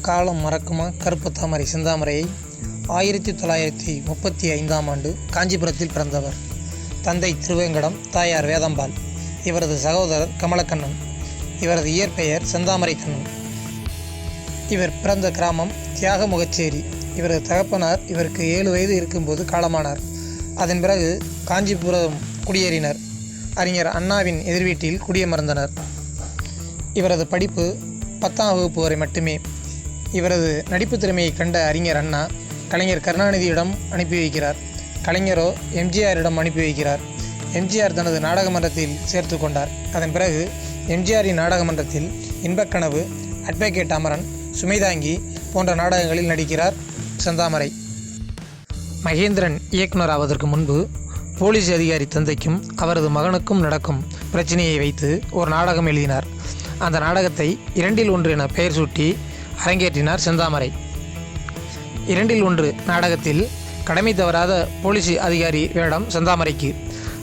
காலம் மறக்குமா? கருப்பு தாமரை செந்தாமரையை ஆயிரத்தி தொள்ளாயிரத்தி முப்பத்தி ஐந்தாம் ஆண்டு காஞ்சிபுரத்தில் பிறந்தவர். தந்தை திருவேங்கடம் தாயார் வேதம்பாள். இவரது சகோதரர் கமலக்கண்ணன். இவரது இயற்பெயர் செந்தாமரை கண்ணன் இவர் பிறந்த கிராமம் தியாகமுகச்சேரி. இவரது தகப்பனார் இவருக்கு ஏழு வயது இருக்கும்போது காலமானார். அதன் பிறகு காஞ்சிபுரம் குடியேறினர். அறிஞர் அண்ணாவின் எதிர்வீட்டில் குடியமர்ந்தனர். இவரது படிப்பு பத்தாம் வகுப்பு வரை மட்டுமே. இவரது நடிப்பு திறமையை கண்ட அறிஞர் அண்ணா கலைஞர் கருணாநிதியிடம் அனுப்பி வைக்கிறார். கலைஞரோ எம்ஜிஆரிடம் அனுப்பி வைக்கிறார். எம்ஜிஆர் தனது நாடக மன்றத்தில் சேர்த்து கொண்டார். அதன் பிறகு எம்ஜிஆரின் நாடக மன்றத்தில் இன்பக்கனவு அட்வொகேட் அமரன் சுமைதாங்கி போன்ற நாடகங்களில் நடிக்கிறார் செந்தாமரை. மகேந்திரன் இயக்குனர் ஆவதற்கு முன்பு போலீஸ் அதிகாரி தந்தைக்கும் அவரது மகனுக்கும் நடக்கும் பிரச்சனையை வைத்து ஒரு நாடகம் எழுதினார். அந்த நாடகத்தை இரண்டில் ஒன்று என பெயர் சூட்டி அரங்கேற்றினார் செந்தாமரை. இரண்டில் ஒன்று நாடகத்தில் கடமை தவறாத போலீஸ் அதிகாரி வேடம் செந்தாமரைக்கு.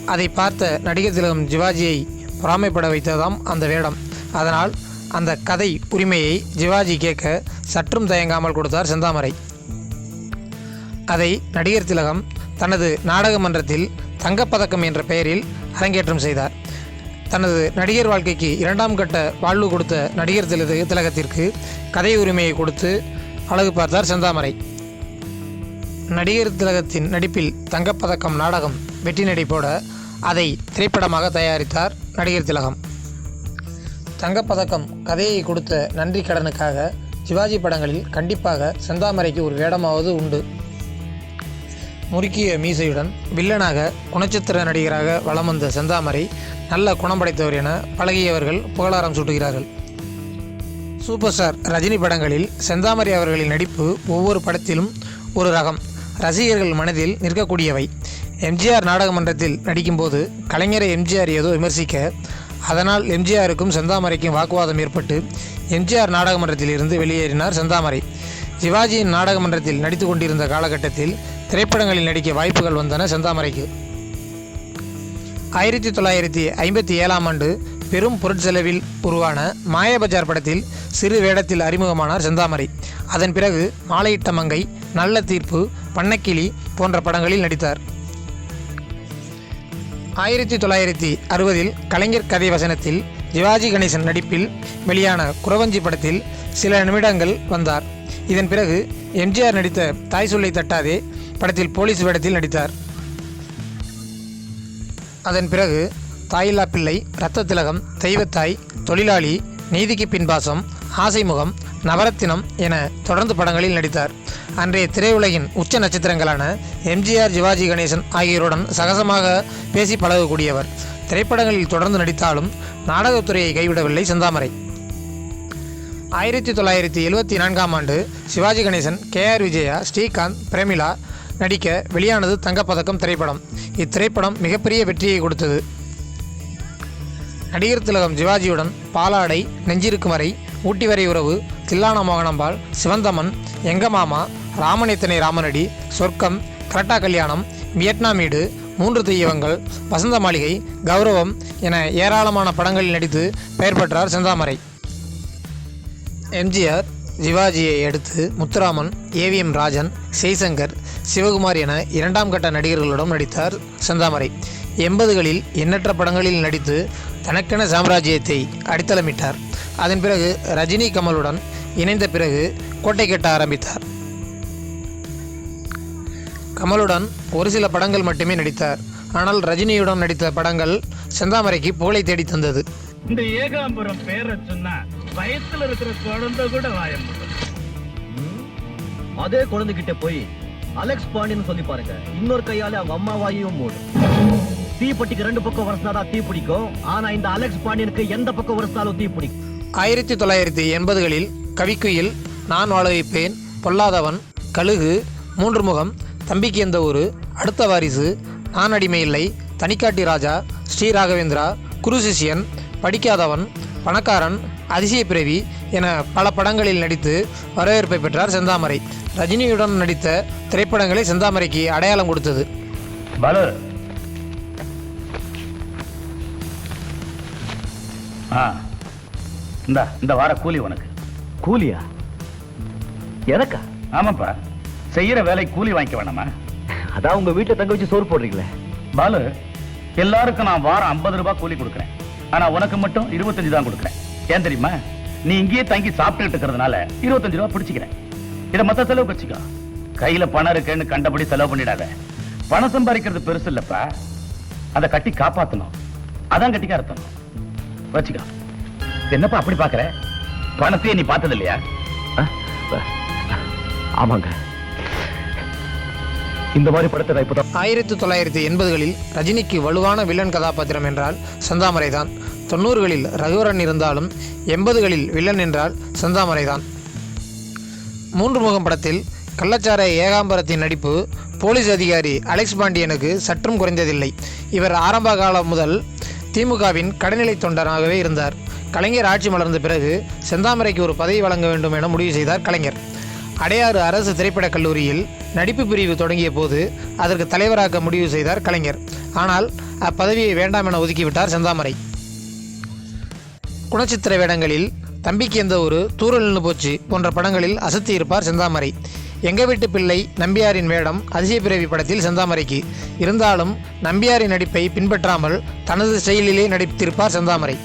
அதை பார்த்த நடிகர் திலகம் ஜிவாஜியை பொறாமைப்பட வைத்ததாம் அந்த வேடம். அதனால் அந்த கதை உரிமையை ஜிவாஜி கேட்க சற்றும் தயங்காமல் கொடுத்தார் செந்தாமரை. அதை நடிகர் திலகம் தனது நாடக மன்றத்தில் தங்கப்பதக்கம் என்ற பெயரில் அரங்கேற்றம் செய்தார். தனது நடிகர் வாழ்க்கைக்கு இரண்டாம் கட்ட வாழ்வு கொடுத்த நடிகர் தில திலகத்திற்கு கதை உரிமையை கொடுத்து அழகு பார்த்தார் செந்தாமரை. நடிகர் திலகத்தின் நடிப்பில் தங்கப்பதக்கம் நாடகம் வெற்றி நடிப்போட அதை திரைப்படமாக தயாரித்தார் நடிகர் திலகம். தங்கப்பதக்கம் கதையை கொடுத்த நன்றி கடனுக்காக சிவாஜி படங்களில் கண்டிப்பாக செந்தாமரைக்கு ஒரு வேடமாவது உண்டு. முறுக்கிய மீசையுடன் வில்லனாக குணச்சித்திர நடிகராக வலம் வந்த செந்தாமரை நல்ல குணம் படைத்தவர் என பழகியவர்கள் புகழாரம் சூட்டுகிறார்கள். சூப்பர் ஸ்டார் ரஜினி படங்களில் செந்தாமரை அவர்களின் நடிப்பு ஒவ்வொரு படத்திலும் ஒரு ரகம். ரசிகர்கள் மனதில் நிற்கக்கூடியவை. எம்ஜிஆர் நாடகமன்றத்தில் நடிக்கும்போது கலைஞரை எம்ஜிஆர் ஏதோ விமர்சிக்க அதனால் எம்ஜிஆருக்கும் செந்தாமரைக்கும் வாக்குவாதம் ஏற்பட்டு எம்ஜிஆர் நாடகமன்றத்தில் இருந்து வெளியேறினார் செந்தாமரை. சிவாஜியின் நாடகமன்றத்தில் நடித்து கொண்டிருந்த காலகட்டத்தில் திரைப்படங்களில் நடிக்க வாய்ப்புகள் வந்தன செந்தாமரைக்கு. ஆயிரத்தி தொள்ளாயிரத்தி ஐம்பத்தி ஏழாம் ஆண்டு பெரும் பொருட்செலவில் உருவான மாயபஜார் படத்தில் சிறு வேடத்தில் அறிமுகமானார் செந்தாமரை. அதன் பிறகு மாலையிட்ட மங்கை நல்ல தீர்ப்பு பண்ணக்கிளி போன்ற படங்களில் நடித்தார். ஆயிரத்தி தொள்ளாயிரத்தி அறுபதில் கலைஞர் கதை வசனத்தில் சிவாஜி கணேசன் நடிப்பில் வெளியான குறவஞ்சி படத்தில் சில நிமிடங்கள் வந்தார். இதன் பிறகு எம்ஜிஆர் நடித்த தாய் சொல்லை தட்டாதே படத்தில் போலீஸ் வேடத்தில் நடித்தார். அதன் பிறகு தாயில்லா பிள்ளை இரத்த திலகம் தெய்வத்தாய் தொழிலாளி நீதிக்கு பின்பாசம் ஆசைமுகம் நவரத்தினம் என தொடர்ந்து படங்களில் நடித்தார். அன்றைய திரையுலகின் உச்ச நட்சத்திரங்களான எம்ஜிஆர் சிவாஜி கணேசன் ஆகியோருடன் சகசமாக பேசி பழகக்கூடியவர். திரைப்படங்களில் தொடர்ந்து நடித்தாலும் நாடகத்துறையை கைவிடவில்லை செந்தாமரை. ஆயிரத்தி தொள்ளாயிரத்தி எழுவத்தி நான்காம் ஆண்டு சிவாஜி கணேசன் கே ஆர் விஜயா ஸ்ரீகாந்த் பிரேமிளா நடிக்க வெளியானது தங்கப்பதக்கம் திரைப்படம். இத்திரைப்படம் மிகப்பெரிய வெற்றியை கொடுத்தது. நடிகர் திலகம் சிவாஜியுடன் பாலாடை நெஞ்சிருக்கும் வரை ஊட்டி வரை உறவு தில்லான மோகனம்பாள் சிவந்தமன் எங்க மாமா ராமனடி சொர்க்கம் கரட்டா கல்யாணம் வியட்நாம் வீடு மூன்று தெய்வங்கள் வசந்த மாளிகை கௌரவம் என ஏராளமான படங்களில் நடித்து பெயர் பெற்றார் செந்தாமரை. எம்ஜிஆர் சிவாஜியை அடுத்து முத்துராமன் ஏவிஎம் ராஜன் ஜெய்சங்கர் சிவகுமார் என இரண்டாம் கட்ட நடிகர்களுடன் நடித்தார் செந்தாமரை. எண்பதுகளில் எண்ணற்ற படங்களில் நடித்து தனக்கென சாம்ராஜ்யத்தை அடித்தளமிட்டார். அதன் பிறகு ரஜினி கமலுடன் இணைந்த பிறகு கோட்டை கட்ட ஆரம்பித்தார். கமலுடன் ஒரு சில படங்கள் மட்டுமே நடித்தார். ஆனால் ரஜினியுடன் நடித்த படங்கள் செந்தாமரைக்கு புகழை தேடி தந்தது. இந்த ஏகாம்பரம் பேரை சொன்னா வயசுல இருக்கிற குழந்தை கூட வாயம் அதே குழந்தைகிட்ட போய் அலெக்ஸ் பாண்டியன் சொல்லி பாருங்க. இன்னொரு கையால அவங்க அம்மாவாயும் மூடு. தீப்பெட்டிக்கு ரெண்டு பக்கம் வரசாதான் தீ பிடிக்கும். ஆனா இந்த அலெக்ஸ் பாண்டியனுக்கு எந்த பக்கம் வருஷாலும் தீ பிடிக்கும். ஆயிரத்தி தொள்ளாயிரத்தி எண்பதுகளில் கவிக்குயில் நான் வாழ வைப்பேன். பொல்லாதவன் கழுகு மூன்று முகம் தம்பிக்கு எந்த ஊரு அடுத்த வாரிசு நான் அடிமை இல்லை தனிக்காட்டி ராஜா ஸ்ரீ ராகவேந்திரா குருசிஷியன் படிக்காதவன் பணக்காரன் அதிசய பிறவி என பல படங்களில் நடித்து வரவேற்பை பெற்றார் செந்தாமரை. ரஜினியுடன் நடித்த திரைப்படங்களே செந்தாமரைக்கு அடையாளம் கொடுத்தது. பாலு. ஆ இந்த இந்த வார கூலி உனக்கு. கூலியா? எனக்கா? ஆமாப்பா. செய்யற வேலை கூலி வாங்கிக்க வேணாமா? அதான் உங்க வீட்டுல தங்க வச்சு சோறு போடுறீங்களே. பாலு எல்லாருக்கும் நான் வாரம் 50 ரூபாய் கூலி கொடுக்குறேன். ஆனா உனக்கு மட்டும் 25 தான் கொடுக்குறேன். ஏன் தெரியுமா? நீ இங்கேயே தங்கி சாப்பிட்டுட்டு இருக்கிறதுனால 25 ரூபாய் பிடிச்சிக்கிறேன். இதை மத்த செலவு வச்சுக்கோ. கையில பணம் இருக்குன்னு கண்டபடி செலவு பண்ணிடாத. பணம் சம்பாதிக்கிறது பெருசு இல்லப்பா. அதை கட்டி காப்பாத்தணும். அதான் கட்டிக்க அர்த்தம். வச்சுக்கோ. என்னப்பா அப்படி பாக்குற? பணத்தையே நீ பார்த்தது இல்லையா ஆமாங்க. இந்த மாதிரி படத்தை இப்பதான் ஆயிரத்தி தொள்ளாயிரத்தி எண்பதுகளில் ரஜினிக்கு வலுவான வில்லன் கதாபாத்திரம் என்றால் செந்தாமரை தான் தொண்ணூறுகளில் ரகுவரன் இருந்தாலும் எண்பதுகளில் வில்லன் என்றால் செந்தாமரை தான் மூன்று முகம் படத்தில் கள்ளச்சார ஏகாம்பரத்தின் நடிப்பு போலீஸ் அதிகாரி அலெக்ஸ் பாண்டியனுக்கு சற்றும் குறைந்ததில்லை. இவர் ஆரம்ப காலம் முதல் திமுகவின் கடைநிலை தொண்டராகவே இருந்தார். கலைஞர் ஆட்சி மலர்ந்த பிறகு செந்தாமரைக்கு ஒரு பதவி வழங்க வேண்டும் என முடிவு செய்தார் கலைஞர். அடையாறு அரசு திரைப்படக் கல்லூரியில் நடிப்பு பிரிவு தொடங்கிய போது அதற்கு தலைவராக முடிவு செய்தார் கலைஞர். ஆனால் அப்பதவியை வேண்டாம் என ஒதுக்கிவிட்டார் செந்தாமரை. குணச்சித்திர வேடங்களில் தம்பிக்கு எந்த ஒரு தூரல் நின்று போச்சு. போன்ற படங்களில் அசத்தி இருப்பார் செந்தாமரை. எங்க வீட்டு பிள்ளை நம்பியாரின் வேடம் அதிசய பிறவி படத்தில் செந்தாமரைக்கு. இருந்தாலும் நம்பியாரின் நடிப்பை பின்பற்றாமல் தனது செயலிலே நடித்திருப்பார் செந்தாமரை.